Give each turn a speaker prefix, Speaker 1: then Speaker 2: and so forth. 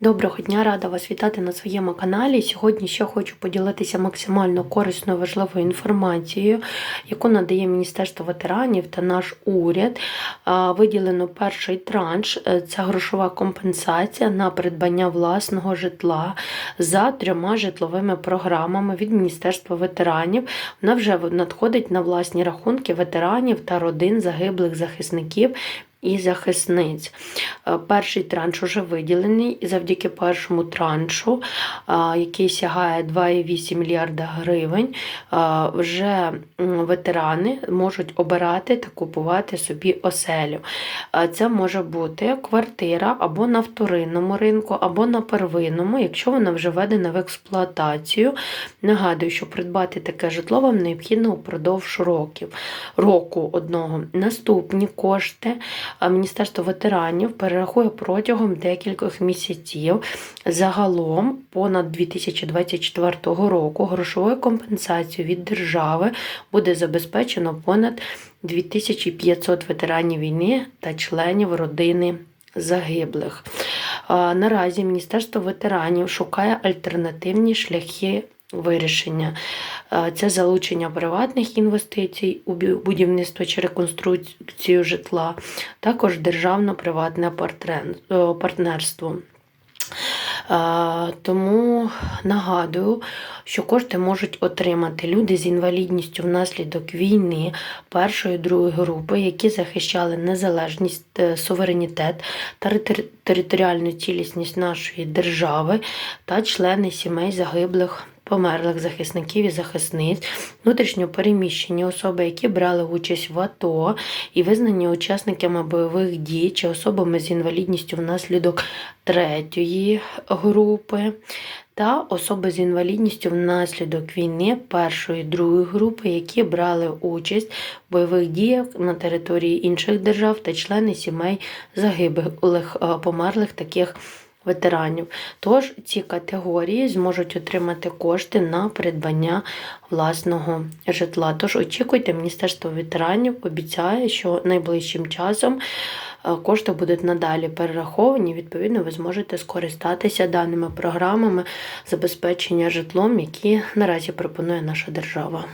Speaker 1: Доброго дня, рада вас вітати на своєму каналі. Сьогодні ще хочу поділитися максимально корисною важливою інформацією, яку надає Міністерство ветеранів та наш уряд. Виділено перший транш е, це грошова компенсація на придбання власного житла за трьома житловими програмами від Міністерства ветеранів. Вона вже надходить на власні рахунки ветеранів та родин загиблих захисників і захисниць. Е, Перший транш уже виділений, завдяки першому траншу, який сягає 2,8 мільярда гривень, вже ветерани можуть обирати та купувати собі оселю. Це може бути квартира або на вторинному ринку, або на первинному, якщо вона вже введена в експлуатацію. Нагадую, що придбати таке житло вам необхідно упродовж років, року одного. Наступні кошти Міністерство ветеранів перерахує протягом декількох місяців. Загалом понад 2024 року грошовою компенсацією від держави буде забезпечено понад 2500 ветеранів війни та членів родини загиблих. Наразі Міністерство ветеранів шукає альтернативні шляхи вирішення. Е, Це залучення приватних інвестицій у будівництво чи реконструкцію житла, також державно-приватне е, партнерство. Е, Тому нагадую, що кошти можуть отримати люди з інвалідністю внаслідок війни першої другої групи, які захищали незалежність, суверенітет та територіальну цілісність нашої держави та члени сімей загиблих. Померлих захисників і захисниць, внутрішньо переміщені особи, які брали участь в АТО і визнані учасниками бойових дій чи особами з інвалідністю внаслідок третьої групи, та особи з інвалідністю внаслідок війни першої другої групи, які брали участь в бойових діях на території інших держав та члени сімей загиблих е, померлих таких ветеранів. Тож ці категорії зможуть отримати кошти на придбання власного житла. Тож очікуйте, Міністерство ветеранів обіцяє, що найближчим часом е, кошти будуть надалі перераховані. Відповідно, ви зможете скористатися даними програмами забезпечення житлом, які наразі пропонує наша держава.